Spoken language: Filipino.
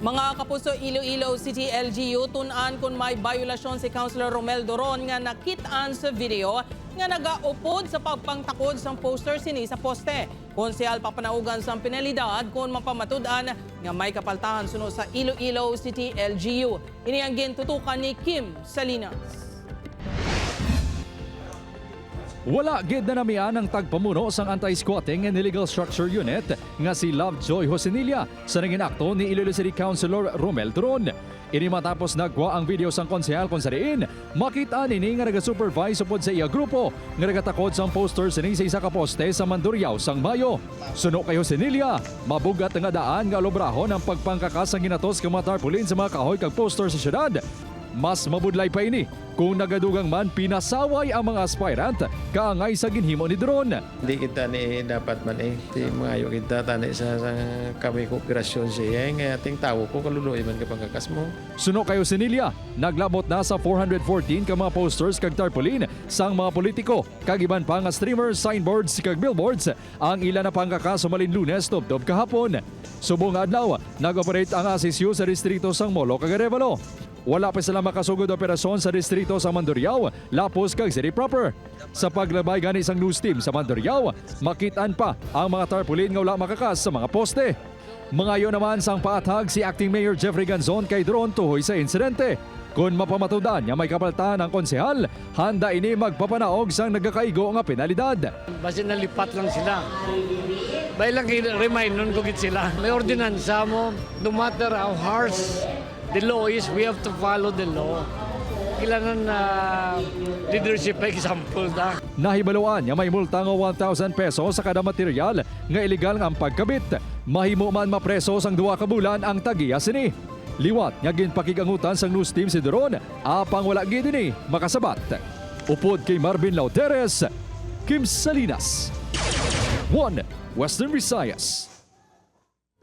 Mga kapuso Iloilo City LGU tunan kung may violasyon si Councilor Romel Doron nga nakitaan sa video nga nagaupod sa pagpangtakod sa poster sini sa poste. Konsehal papanaugan sa penalidad kung mapamatudan nga may kapaltahan suno sa Iloilo City LGU. Ini ang gintutukan ni Kim Salinas. Wala gid na namian ang tagpamuno sang Anti-Squatting and Illegal Structure Unit nga si Lovejoy Hosenilla sa naging akto ni Iloilo City Councilor Romel Turon. Ini matapos nagwa ang video sang konsehal kung sariin, makita nini nga naga-supervise upod sa iya grupo nga nagatakod sang posters ni sa isa ka poste sa Mandurriao sang Mayo. Suno kay Hosenilla, mabugat nga daan nga lobrahon ang pagpangkakas ang ginatos ka mga sa mga kahoy kag poster sa syudad. Mas mabudlay pa ini kung nagadugang man pinasaway ang mga aspirant kaangay sa ginhimo ni Drone. Hindi kita ni dapat man eh. Di mga ayo kita tani sa, sa kami kooperasyon siya. Nga ating tao ko kaluluoy man kapag kakas mo. Suno kayo sinilya, naglabot na sa 414 ka mga posters kag tarpaulin sang mga politiko, kag iban pa nga streamers, signboards kag billboards ang ilan na pangkakas sumalin lunes tubtob kahapon. Subong adlaw, nag-operate ang asisyo sa distrito sang Molo kag Arevalo. Wala pa sila makasugod operasyon sa distrito sa Mandurriao, Lapos kag City proper. Sa paglabay gani sang news team sa Mandurriao, makitaan pa ang mga tarpaulin nga wala makakas sa mga poste. Mangayo naman sang paatag si Acting Mayor Jeffrey Ganzon kay Drone tuhoy sa insidente. Kung mapamatudan niya may kapaltan ang konsehal, handa ini magpapanaog sang nagkakaigo nga penalidad. Basta nalipat lang sila. Bay lang remind nun kugit sila. May ordinansa mo, no matter how harsh the law is, we have to follow the law. Kailangan na leadership example na. Nahibaluan niya may multa nga 1,000 peso sa kada material nga illegal nga ang pagkabit. Mahimo man mapreso sang duwa ka bulan ang tagiya sini. Liwat nga ginpakigangutan sang news team si Doron, apang wala gid ni makasabat. Upod kay Marvin Lauteres, Kim Salinas. 1 Western Visayas.